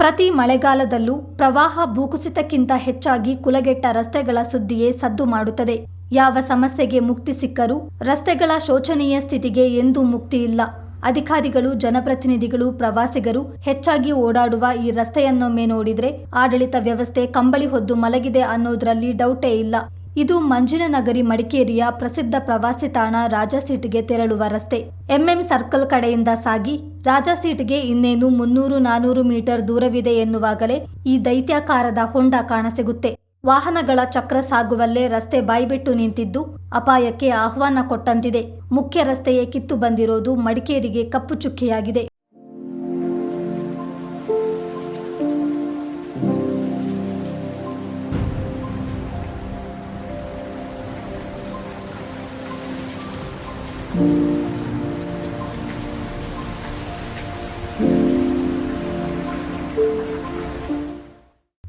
ಪ್ರತಿ ಮಳೆಗಾಲದಲ್ಲೂ ಪ್ರವಾಹ ಭೂಕುಸಿತಕ್ಕಿಂತ ಹೆಚ್ಚಾಗಿ ಕುಲಗೆಟ್ಟ ರಸ್ತೆಗಳ ಸುದ್ದಿಯೇ ಸದ್ದು ಮಾಡುತ್ತದೆ. ಯಾವ ಸಮಸ್ಯೆಗೆ ಮುಕ್ತಿ ಸಿಕ್ಕರೂ ರಸ್ತೆಗಳ ಶೋಚನೀಯ ಸ್ಥಿತಿಗೆ ಎಂದೂ ಮುಕ್ತಿ ಇಲ್ಲ. ಅಧಿಕಾರಿಗಳು, ಜನಪ್ರತಿನಿಧಿಗಳು, ಪ್ರವಾಸಿಗರು ಹೆಚ್ಚಾಗಿ ಓಡಾಡುವ ಈ ರಸ್ತೆಯನ್ನೊಮ್ಮೆ ನೋಡಿದ್ರೆ ಆಡಳಿತ ವ್ಯವಸ್ಥೆ ಕಂಬಳಿ ಹೊದ್ದು ಮಲಗಿದೆ ಅನ್ನೋದ್ರಲ್ಲಿ ಡೌಟೇ ಇಲ್ಲ. ಇದು ಮಂಜಿನ ನಗರಿ ಮಡಿಕೇರಿಯ ಪ್ರಸಿದ್ಧ ಪ್ರವಾಸಿ ತಾಣ ರಾಜಸೀಟ್ಗೆ ತೆರಳುವ ರಸ್ತೆ. ಎಂಎಂ ಸರ್ಕಲ್ ಕಡೆಯಿಂದ ಸಾಗಿ ರಾಜಾಸೀಟ್ಗೆ ಇನ್ನೇನು ಮುನ್ನೂರು ನಾನೂರು ಮೀಟರ್ ದೂರವಿದೆ ಎನ್ನುವಾಗಲೇ ಈ ದೈತ್ಯಾಕಾರದ ಹೊಂಡ ಕಾಣಸಿಗುತ್ತೆ. ವಾಹನಗಳ ಚಕ್ರ ಸಾಗುವಲ್ಲೇ ರಸ್ತೆ ಬಾಯ್ಬಿಟ್ಟು ನಿಂತಿದ್ದು ಅಪಾಯಕ್ಕೆ ಆಹ್ವಾನ ಕೊಟ್ಟಂತಿದೆ. ಮುಖ್ಯ ರಸ್ತೆಯೇ ಕಿತ್ತು ಬಂದಿರೋದು ಮಡಿಕೇರಿಗೆ ಕಪ್ಪು ಚುಕ್ಕಿಯಾಗಿದೆ.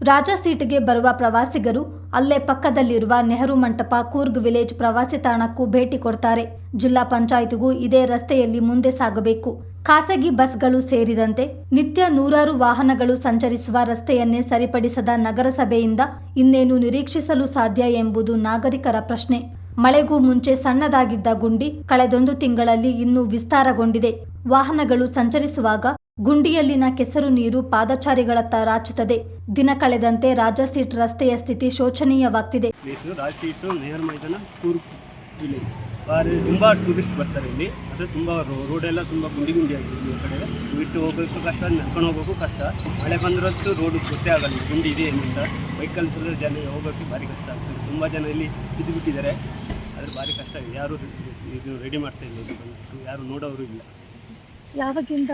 ರಾಜ ಸೀಟ್ಗೆ ಬರುವ ಪ್ರವಾಸಿಗರು ಅಲ್ಲೇ ಪಕ್ಕದಲ್ಲಿರುವ ನೆಹರು ಮಂಟಪ, ಕೂರ್ಗ್ ವಿಲೇಜ್ ಪ್ರವಾಸಿ ತಾಣಕ್ಕೂ ಭೇಟಿ ಕೊಡ್ತಾರೆ. ಜಿಲ್ಲಾ ಪಂಚಾಯಿತಿಗೂ ಇದೇ ರಸ್ತೆಯಲ್ಲಿ ಮುಂದೆ ಸಾಗಬೇಕು. ಖಾಸಗಿ ಬಸ್ಗಳು ಸೇರಿದಂತೆ ನಿತ್ಯ ನೂರಾರು ವಾಹನಗಳು ಸಂಚರಿಸುವ ರಸ್ತೆಯನ್ನೇ ಸರಿಪಡಿಸದ ನಗರಸಭೆಯಿಂದ ಇನ್ನೇನು ನಿರೀಕ್ಷಿಸಲು ಸಾಧ್ಯ ಎಂಬುದು ನಾಗರಿಕರ ಪ್ರಶ್ನೆ. ಮಳೆಗೂ ಮುಂಚೆ ಸಣ್ಣದಾಗಿದ್ದ ಗುಂಡಿ ಕಳೆದೊಂದು ತಿಂಗಳಲ್ಲಿ ಇನ್ನೂ ವಿಸ್ತಾರಗೊಂಡಿದೆ. ವಾಹನಗಳು ಸಂಚರಿಸುವಾಗ ಗುಂಡಿಯಲ್ಲಿನ ಕೆಸರು ನೀರು ಪಾದಚಾರಿಗಳತ್ತ ರಾಚುತ್ತದೆ. ದಿನ ಕಳೆದಂತೆ ರಾಜಸೀಟ್ ರಸ್ತೆಯ ಸ್ಥಿತಿ ಶೋಚನೀಯವಾಗ್ತಿದೆ. ತುಂಬ ಟೂರಿಸ್ಟ್ ಬರ್ತಾರೆ ಇಲ್ಲಿ. ಅದು ತುಂಬ ರೋಡೆಲ್ಲ ತುಂಬ ಗುಂಡಿ ಗುಂಡಿ ಆಗಿದೆ ಈ ಕಡೆ. ಟೂರಿಸ್ಟ್ ಹೋಗೋಕ್ಕೂ ಕಷ್ಟ, ನಡ್ಕೊಂಡು ಹೋಗೋಕ್ಕೂ ಕಷ್ಟ. ಮಳೆ ಬಂದಿರೋದು ರೋಡ್ ಗೊತ್ತೇ ಆಗಲ್ಲ. ಗುಂಡಿ ಇದೆ ಏನಿಲ್ಲ ವೆಹಿಕಲ್ಸ್ ಜನ ಹೋಗೋಕ್ಕೆ ಭಾರಿ ಕಷ್ಟ ಆಗ್ತದೆ. ತುಂಬ ಜನ ಇಲ್ಲಿ ಬಿದ್ದು ಬಿಟ್ಟಿದ್ದಾರೆ ಅದ್ರ ಭಾರಿ ಕಷ್ಟ ಯಾರು ಇದು ರೆಡಿ ಮಾಡ್ತಾ ಇಲ್ಲ ಯಾರು ನೋಡೋರು ಇಲ್ಲ. ಯಾವಾಗಿಂದ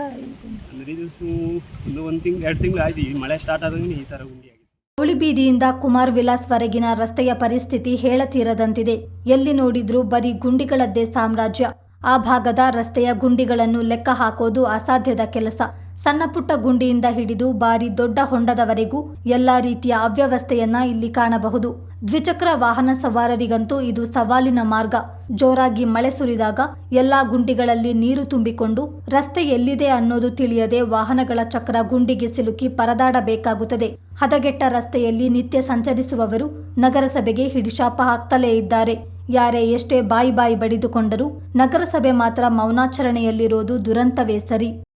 ಅಂದರೆ ಇದು ಸು- ಒಂದು ಒಂದು ತಿಂಗಳು ಎರಡು ತಿಂಗಳು ಆಯ್ತು. ಈ ಮಳೆ ಸ್ಟಾರ್ಟ್ ಆದಂಗೆ ಈ ಥರ ಗುಂಡಿ ಆಗಿದೆ. ಬೀದಿಯಿಂದ ಕುಮಾರ್ ವಿಲಾಸ್ವರೆಗಿನ ರಸ್ತೆಯ ಪರಿಸ್ಥಿತಿ ಹೇಳತೀರದಂತಿದೆ. ಎಲ್ಲಿ ನೋಡಿದ್ರೂ ಬರೀ ಗುಂಡಿಗಳದ್ದೇ ಸಾಮ್ರಾಜ್ಯ. ಆ ಭಾಗದ ರಸ್ತೆಯ ಗುಂಡಿಗಳನ್ನು ಲೆಕ್ಕ ಹಾಕೋದು ಅಸಾಧ್ಯದ ಕೆಲಸ. ಸಣ್ಣ ಪುಟ್ಟ ಗುಂಡಿಯಿಂದ ಹಿಡಿದು ಬಾರಿ ದೊಡ್ಡ ಹೊಂಡದವರೆಗೂ ಎಲ್ಲಾ ರೀತಿಯ ಅವ್ಯವಸ್ಥೆಯನ್ನ ಇಲ್ಲಿ ಕಾಣಬಹುದು. ದ್ವಿಚಕ್ರ ವಾಹನ ಸವಾರರಿಗಂತೂ ಇದು ಸವಾಲಿನ ಮಾರ್ಗ. ಜೋರಾಗಿ ಮಳೆ ಸುರಿದಾಗ ಎಲ್ಲಾ ಗುಂಡಿಗಳಲ್ಲಿ ನೀರು ತುಂಬಿಕೊಂಡು ರಸ್ತೆ ಎಲ್ಲಿದೆ ಅನ್ನೋದು ತಿಳಿಯದೆ ವಾಹನಗಳ ಚಕ್ರ ಗುಂಡಿಗೆ ಸಿಲುಕಿ ಪರದಾಡಬೇಕಾಗುತ್ತದೆ. ಹದಗೆಟ್ಟ ರಸ್ತೆಯಲ್ಲಿ ನಿತ್ಯ ಸಂಚರಿಸುವವರು ನಗರಸಭೆಗೆ ಹಿಡಿಶಾಪ ಹಾಕ್ತಲೇ ಇದ್ದಾರೆ. ಯಾರೇ ಎಷ್ಟೇ ಬಾಯಿ ಬಾಯಿ ಬಡಿದುಕೊಂಡರೂ ನಗರಸಭೆ ಮಾತ್ರ ಮೌನಾಚರಣೆಯಲ್ಲಿರೋದು ದುರಂತವೇ ಸರಿ.